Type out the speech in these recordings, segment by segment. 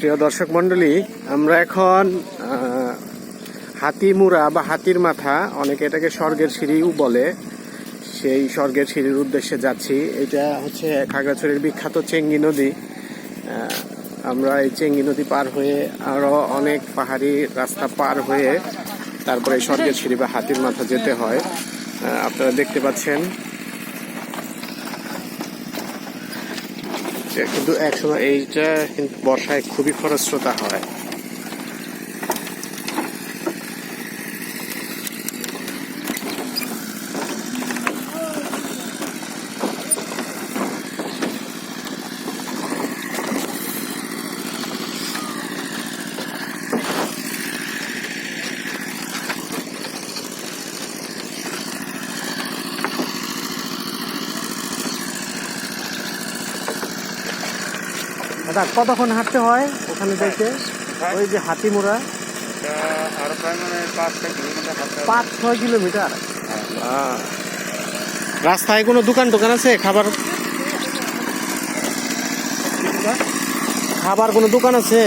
প্রিয় দর্শক মন্ডলী আমরা এখন আহ, হাতিমুরা বা হাতির মাথা অনেকে এটাকে স্বর্গের সিঁড়িও বলে। সেই স্বর্গের সিঁড়ির উদ্দেশ্যে যাচ্ছি। এটা হচ্ছে খাগড়াছড়ির বিখ্যাত চেঙ্গি নদী। আমরা এই চেঙ্গি নদী পার হয়ে আরও অনেক পাহাড়ি রাস্তা পার হয়ে তারপরে স্বর্গের সিঁড়ি বা হাতির মাথা যেতে হয়। আপনারা দেখতে পাচ্ছেন কিন্তু একসময় এইটা কিন্তু বর্ষায় খুবই খরস্রোতা হয়। দাদা কতক্ষণ হাঁটতে হয় ওখানে যাইতে ওই যে হাতিমোড়া মানে পাঁচ ছয় কিলোমিটার আহ, রাস্তায় কোনো দোকান টোকান আছে? খাবার? খাবার কোনো দোকান আছে?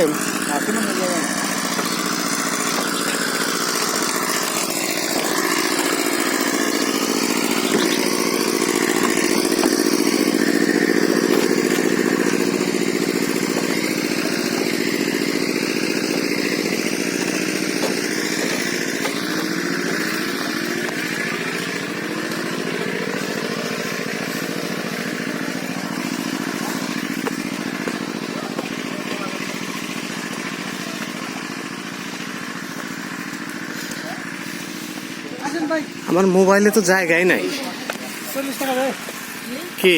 আমার মোবাইলে তো জায়গাই নাই। কি?